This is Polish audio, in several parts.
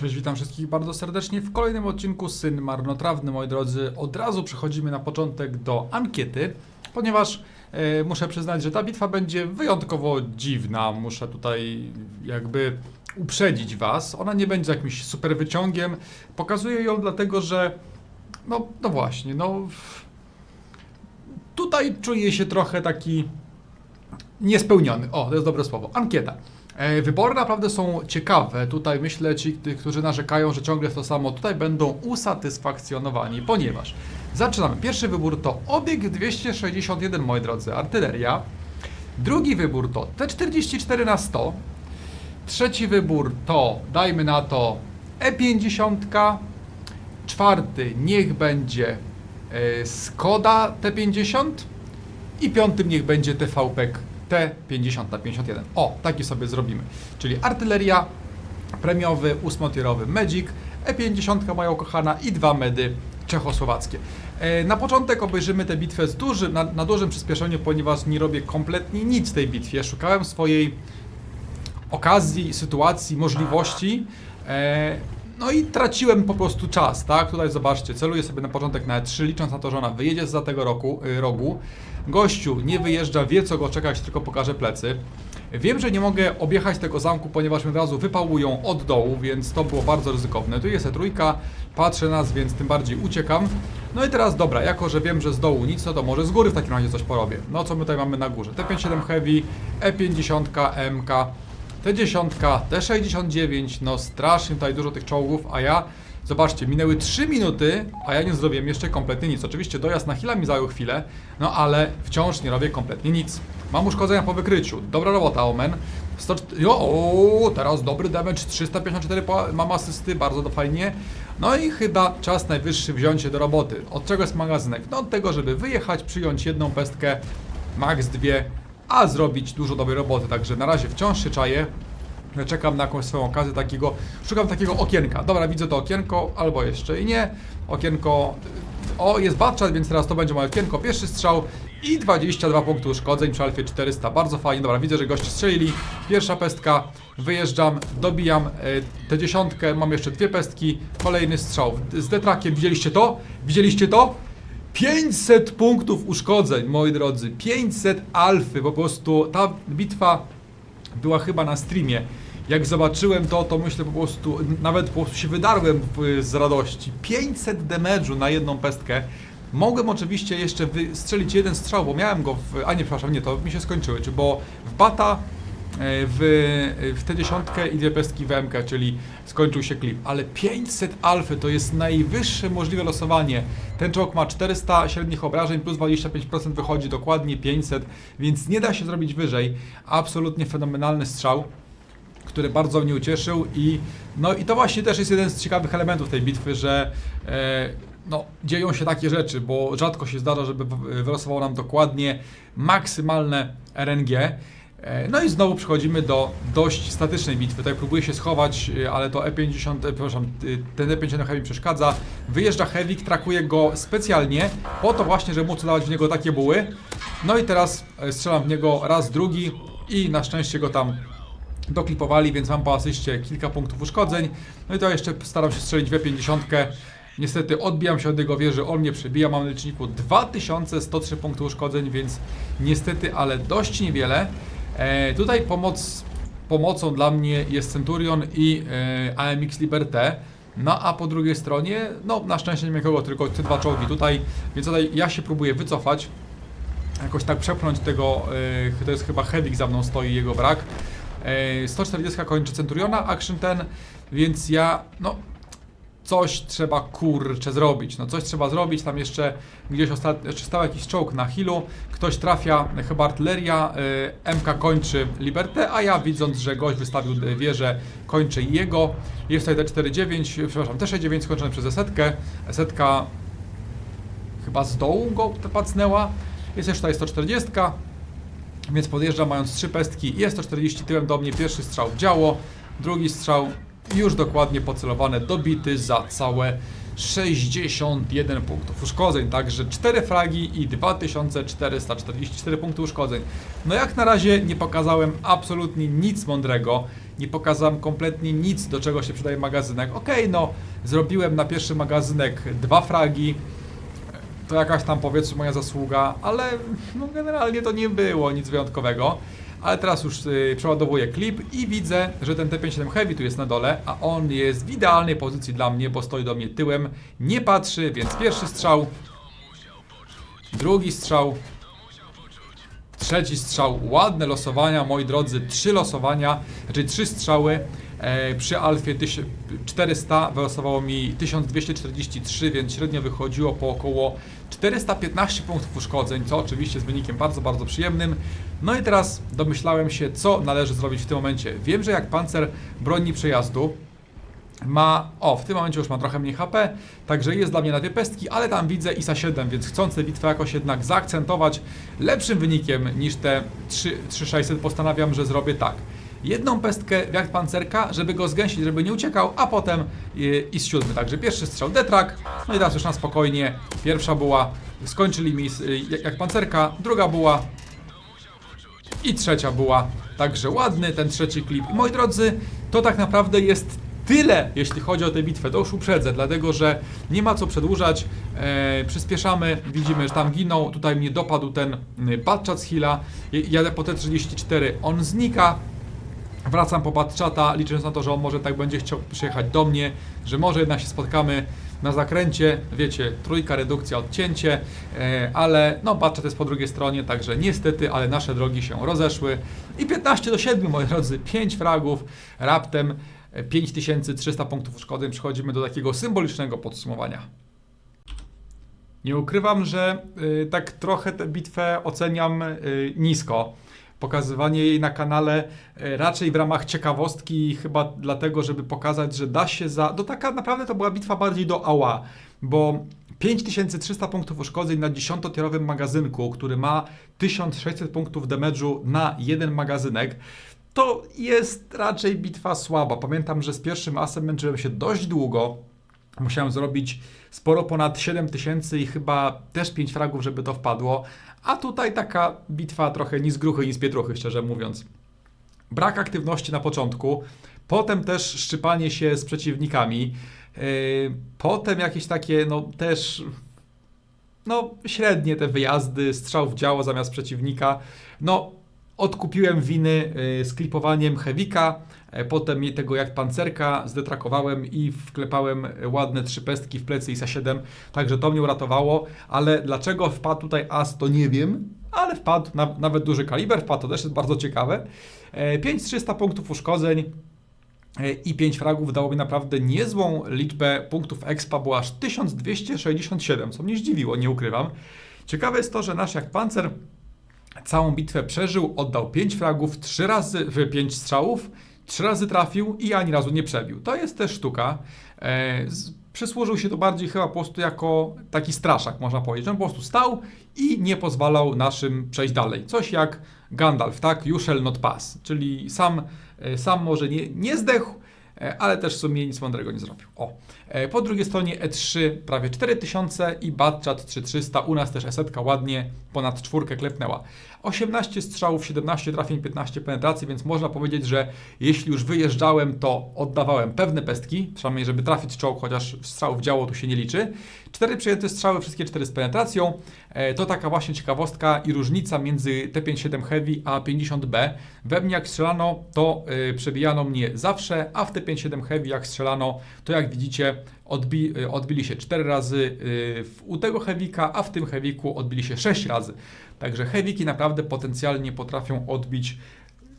Cześć, witam wszystkich bardzo serdecznie w kolejnym odcinku Syn Marnotrawny, moi drodzy. Od razu przechodzimy na początek do ankiety, ponieważ e, muszę przyznać, że ta bitwa będzie wyjątkowo dziwna. Muszę tutaj jakby uprzedzić Was. Ona nie będzie jakimś super wyciągiem. Pokazuję ją dlatego, że no, no właśnie, no tutaj czuję się trochę taki niespełniony. O, to jest dobre słowo. Ankieta. E, Wybory naprawdę są ciekawe. Tutaj myślę, ci, którzy narzekają, że ciągle jest to samo, tutaj będą usatysfakcjonowani, ponieważ zaczynamy. Pierwszy wybór to obieg 261, moi drodzy, artyleria. Drugi wybór to T44 na 100. Trzeci wybór to, dajmy na to, E50. Czwarty niech będzie e, Skoda T50. I piątym niech będzie TVP T50 na 51. O, taki sobie zrobimy. Czyli artyleria, premiowy, ósmotierowy Magic, E50 moja ukochana i dwa medy czechosłowackie. E, Na początek obejrzymy tę bitwę z dużym, na, na dużym przyspieszeniu, ponieważ nie robię kompletnie nic w tej bitwie. Szukałem swojej okazji, sytuacji, możliwości. E, no i traciłem po prostu czas, tak? Tutaj zobaczcie, celuję sobie na początek na E3, licząc na to, że ona wyjedzie za tego roku, y, rogu. Gościu nie wyjeżdża, wie co go czekać, tylko pokaże plecy. Wiem, że nie mogę objechać tego zamku, ponieważ od razu wypałują od dołu, więc to było bardzo ryzykowne. Tu jest E3, patrzę nas, więc tym bardziej uciekam. No i teraz dobra, jako że wiem, że z dołu nic, no to może z góry w takim razie coś porobię. No co my tutaj mamy na górze? T57 Heavy, E50, MK, T10, T69, no strasznie tutaj dużo tych czołgów, a ja, zobaczcie, minęły 3 minuty, a ja nie zrobiłem jeszcze kompletnie nic. Oczywiście dojazd na chwilę mi zajął chwilę, no ale wciąż nie robię kompletnie nic. Mam uszkodzenia po wykryciu, dobra robota Omen. 100, jo, o, teraz dobry damage, 354 po- mam asysty, bardzo fajnie. No i chyba czas najwyższy wziąć się do roboty. Od czego jest magazynek? No od tego, żeby wyjechać, przyjąć jedną pestkę, max dwie, a zrobić dużo dobrej roboty. Także na razie wciąż się czaję. Czekam na jakąś swoją okazję takiego, szukam takiego okienka. Dobra, widzę to okienko, albo jeszcze i nie. Okienko, o jest batchat, więc teraz to będzie moje okienko. Pierwszy strzał i 22 punkty uszkodzeń przy Alfie 400. Bardzo fajnie, dobra, widzę, że goście strzelili. Pierwsza pestka, wyjeżdżam, dobijam e, tę dziesiątkę, mam jeszcze dwie pestki, kolejny strzał. Z detrakiem, widzieliście to? Widzieliście to? 500 punktów uszkodzeń, moi drodzy. 500 alfy, po prostu ta bitwa była chyba na streamie. Jak zobaczyłem to, to myślę po prostu, nawet po prostu się wydarłem z radości. 500 damage'u na jedną pestkę. Mogłem oczywiście jeszcze wystrzelić jeden strzał, bo miałem go w... A nie, przepraszam, nie, to mi się skończyły, czy bo w bata, w, w tę dziesiątkę i dwie pestki w MK, czyli skończył się klip. Ale 500 alfy to jest najwyższe możliwe losowanie. Ten czołg ma 400 średnich obrażeń, plus 25% wychodzi dokładnie 500, więc nie da się zrobić wyżej. Absolutnie fenomenalny strzał który bardzo mnie ucieszył i no i to właśnie też jest jeden z ciekawych elementów tej bitwy, że e, no, dzieją się takie rzeczy, bo rzadko się zdarza, żeby wylosowało nam dokładnie maksymalne RNG. E, No i znowu przechodzimy do dość statycznej bitwy. Tutaj próbuję się schować, e, ale to E50, e, przepraszam, ten E50 Heavy przeszkadza. Wyjeżdża Heavy, trakuje go specjalnie po to właśnie, żeby móc dawać w niego takie buły. No i teraz strzelam w niego raz, drugi i na szczęście go tam doklipowali, więc mam po asyście kilka punktów uszkodzeń. No i to jeszcze staram się strzelić w 50. Niestety odbijam się od jego wieży, on mnie przebija, mam na liczniku 2103 punkty uszkodzeń, więc niestety, ale dość niewiele. E, tutaj pomoc, pomocą dla mnie jest Centurion i e, AMX Liberté. No a po drugiej stronie, no na szczęście nie ma kogo, tylko te dwa czołgi tutaj, więc tutaj ja się próbuję wycofać jakoś tak przepchnąć tego, yy, to jest chyba Heavy za mną stoi jego brak. Yy, 140 kończy Centuriona, Action ten, więc ja, no, coś trzeba kurczę zrobić, no coś trzeba zrobić, tam jeszcze gdzieś ostat... jeszcze stał jakiś czołg na healu, ktoś trafia, chyba artyleria, yy, MK kończy Liberté, a ja widząc, że gość wystawił wieżę, kończę jego, jest tutaj T49, przepraszam, T69 skończony przez Esetkę, Esetka chyba z dołu go pacnęła. Jest jeszcze tutaj 140, więc podjeżdżam mając trzy pestki. Jest 140 tyłem do mnie, pierwszy strzał w działo, drugi strzał już dokładnie pocelowany, dobity za całe 61 punktów uszkodzeń, także 4 fragi i 2444 punkty uszkodzeń. No jak na razie nie pokazałem absolutnie nic mądrego, nie pokazałem kompletnie nic, do czego się przydaje magazynek. Okej, no, zrobiłem na pierwszy magazynek dwa fragi, to jakaś tam powiedzmy moja zasługa, ale no generalnie to nie było nic wyjątkowego. Ale teraz już y, przeładowuję klip i widzę, że ten T57 Heavy tu jest na dole, a on jest w idealnej pozycji dla mnie, bo stoi do mnie tyłem, nie patrzy, więc pierwszy strzał, drugi strzał, trzeci strzał, ładne losowania, moi drodzy, trzy losowania, znaczy trzy strzały. E, przy Alfie tyś- 400 wylosowało mi 1243, więc średnio wychodziło po około 415 punktów uszkodzeń, co oczywiście jest wynikiem bardzo, bardzo przyjemnym. No i teraz domyślałem się, co należy zrobić w tym momencie. Wiem, że jak pancer broni przejazdu, ma, o, w tym momencie już ma trochę mniej HP, także jest dla mnie na dwie pestki, ale tam widzę ISA 7, więc chcąc tę bitwę jakoś jednak zaakcentować lepszym wynikiem niż te 3 3600, postanawiam, że zrobię tak. Jedną pestkę w jak pancerka, żeby go zgęsić, żeby nie uciekał, a potem y, IS 7. Także pierwszy strzał detrak, no i teraz już na spokojnie. Pierwsza była, skończyli mi y, jak pancerka, druga była i trzecia była. Także ładny ten trzeci klip. I moi drodzy, to tak naprawdę jest tyle, jeśli chodzi o tę bitwę. To już uprzedzę, dlatego że nie ma co przedłużać. E, przyspieszamy, widzimy, że tam giną. Tutaj mnie dopadł ten y, Batchat z Hilla. Jadę po T34, on znika. Wracam po Batchata, licząc na to, że on może tak będzie chciał przyjechać do mnie, że może jednak się spotkamy na zakręcie, wiecie, trójka, redukcja, odcięcie, e, ale no Batchat jest po drugiej stronie, także niestety, ale nasze drogi się rozeszły i 15 do 7, moi drodzy, 5 fragów, raptem e, 5300 punktów uszkodzeń, przechodzimy do takiego symbolicznego podsumowania. Nie ukrywam, że y, tak trochę tę bitwę oceniam y, nisko. Pokazywanie jej na kanale y, raczej w ramach ciekawostki, chyba dlatego, żeby pokazać, że da się za. To taka naprawdę to była bitwa bardziej do ała, bo 5300 punktów uszkodzeń na 10-tierowym magazynku, który ma 1600 punktów damage'u na jeden magazynek, to jest raczej bitwa słaba. Pamiętam, że z pierwszym asem męczyłem się dość długo. Musiałem zrobić sporo ponad 7000 i chyba też 5 fragów, żeby to wpadło. A tutaj taka bitwa trochę ni z gruchy, ni z pietruchy, szczerze mówiąc. Brak aktywności na początku, potem też szczypanie się z przeciwnikami, yy, potem jakieś takie, no też, no średnie te wyjazdy, strzał w działo zamiast przeciwnika. No, odkupiłem winy yy, z klipowaniem Hewika, E, Potem tego jak pancerka zdetrakowałem i wklepałem ładne trzy pestki w plecy ISA 7, także to mnie uratowało, ale dlaczego wpadł tutaj as to nie wiem, ale wpadł na, nawet duży kaliber, wpadł to też jest bardzo ciekawe. E, 5300 punktów uszkodzeń e, i 5 fragów dało mi naprawdę niezłą liczbę punktów expa, było aż 1267, co mnie zdziwiło, nie ukrywam. Ciekawe jest to, że nasz jak pancer całą bitwę przeżył, oddał 5 fragów, 3 razy, 5 strzałów, 3 razy trafił i ani razu nie przebił. To jest też sztuka. E, przysłużył się to bardziej chyba po prostu jako taki straszak, można powiedzieć. On po prostu stał i nie pozwalał naszym przejść dalej. Coś jak Gandalf, tak? You shall not pass. Czyli sam, e, sam może nie, nie zdechł, e, ale też w sumie nic mądrego nie zrobił. O. Po drugiej stronie E3 prawie 4000 i Batchat 3300. U nas też esetka ładnie ponad czwórkę klepnęła. 18 strzałów, 17 trafień, 15 penetracji, więc można powiedzieć, że jeśli już wyjeżdżałem, to oddawałem pewne pestki, przynajmniej żeby trafić czołg, chociaż strzał w działo tu się nie liczy. Cztery przyjęte strzały, wszystkie cztery z penetracją. E, To taka właśnie ciekawostka i różnica między T57 Heavy a 50B. We mnie jak strzelano, to y, przebijano mnie zawsze, a w T57 Heavy jak strzelano, to jak widzicie odbi y, odbili się 4 razy u tego Heavika, a w tym Heaviku odbili się 6 razy. Także Heaviki naprawdę potencjalnie potrafią odbić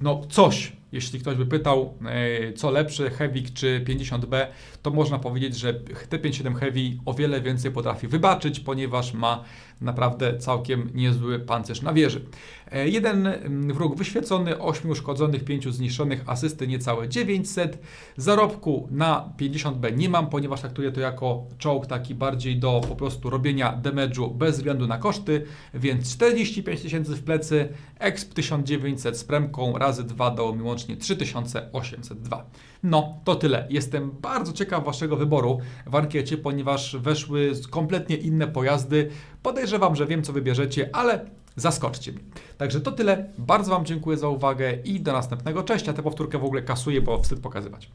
no coś. Jeśli ktoś by pytał, e, co lepsze, Heavik czy 50B, to można powiedzieć, że T57 Heavy o wiele więcej potrafi wybaczyć, ponieważ ma naprawdę całkiem niezły pancerz na wieży. E, Jeden mm, wróg wyświecony, 8 uszkodzonych, 5 zniszczonych, asysty niecałe 900. Zarobku na 50B nie mam, ponieważ traktuję to jako czołg taki bardziej do po prostu robienia damage'u bez względu na koszty, więc 45 tysięcy w plecy, exp 1900 z premką razy 2 dało mi wyłącznie 3802. No, to tyle. Jestem bardzo ciekaw Waszego wyboru w ankiecie, ponieważ weszły kompletnie inne pojazdy. Podejrzewam, że wiem, co wybierzecie, ale zaskoczcie mnie. Także to tyle. Bardzo Wam dziękuję za uwagę i do następnego. Cześć, a tę powtórkę w ogóle kasuję, bo wstyd pokazywać.